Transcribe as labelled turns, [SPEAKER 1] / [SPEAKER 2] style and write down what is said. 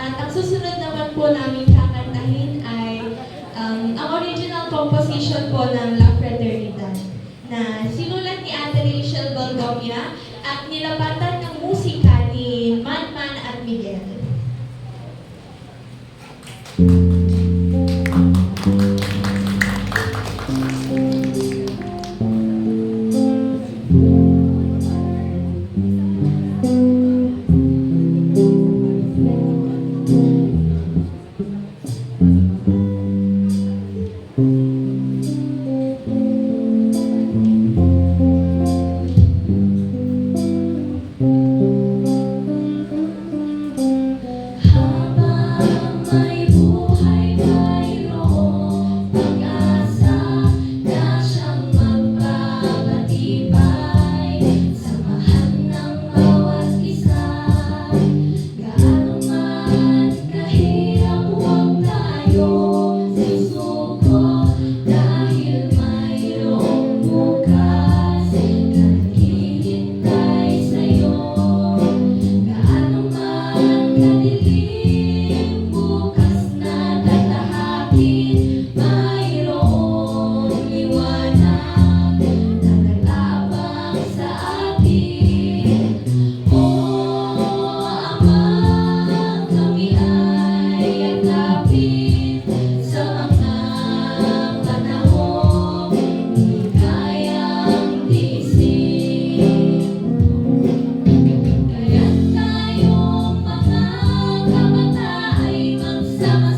[SPEAKER 1] At ang susunod naman po namin kakantahin ay um, ang original composition po ng La Fraternidad na sinulat ni Ate Rachel Baldomia at nilapatan ng musika ni Manman at Miguel.
[SPEAKER 2] Habang may Senhor. Some